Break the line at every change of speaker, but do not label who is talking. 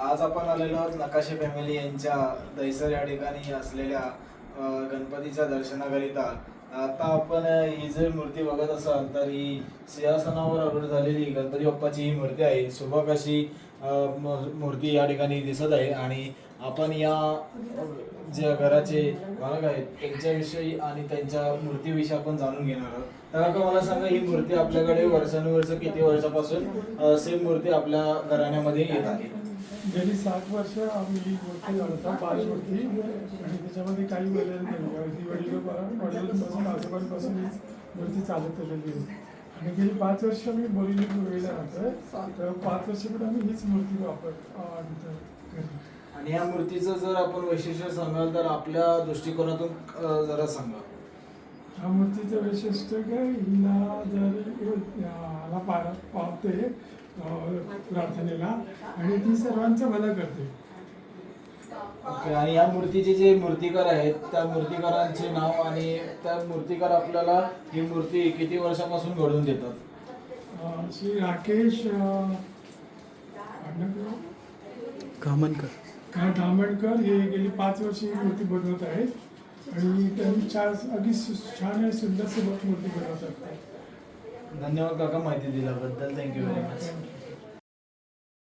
आज आपण आलेलो आहोत नकाशे फॅमिली यांच्या दहिसर या ठिकाणी असलेल्या गणपतीच्या दर्शनाकरिता. आता आपण ही जर मूर्ती बघत असाल तर ही सिंहासनावर आरूढ झालेली गणपती बाप्पाची ही मूर्ती आहे. सुबक अशी मूर्ती या ठिकाणी दिसत आहे आणि आपण या ज्या घराचे मालक आहेत त्यांच्याविषयी आणि त्यांच्या मूर्तीविषयी आपण जाणून घेणार आहोत. तर काका मला सांगा ही मूर्ती आपल्याकडे वर्षानुवर्ष किती वर्षापासून सेम मूर्ती आपल्या घराण्यामध्ये येत आहे?
गेली सात वर्ष आम्ही ही मूर्ती घालतो पाच मूर्ती आणि त्याच्यामध्ये काही बदल नाही. अगदी वडील वडिलांपासून आजोबांपासून मूर्ती चालत आलेली आहे. आणि गेली पाच वर्ष मी बोरिवली पूर्वेला राहतोय. तर पाच वर्ष पण आम्ही हीच मूर्ती वापर आणतोय घरी.
आणि या मूर्तीचं जर आपण वैशिष्ट्य सांगाल तर आपल्या दृष्टिकोनातून जरा सांगा.
ह्या मूर्तीचं वैशिष्ट्य काय? हिला जर पार पावते प्रार्थनेला आणि ती सर्वांचं भलं करते.
ओके आणि या मूर्तीचे जे मूर्तिकार आहेत त्या मूर्तिकारांचे नाव आणि त्या मूर्तिकार आपल्याला ही मूर्ती किती वर्षापासून घडवून देतात?
श्री राकेश काय?
कामनकर
हा गेली पाच वर्ष ही मूर्ती बनवत आहेत. आणि त्यांनी चार अगदी छान आणि सुंदर मूर्ती बनवतात.
धन्यवाद काका माहिती दिल्याबद्दल. Thank you very much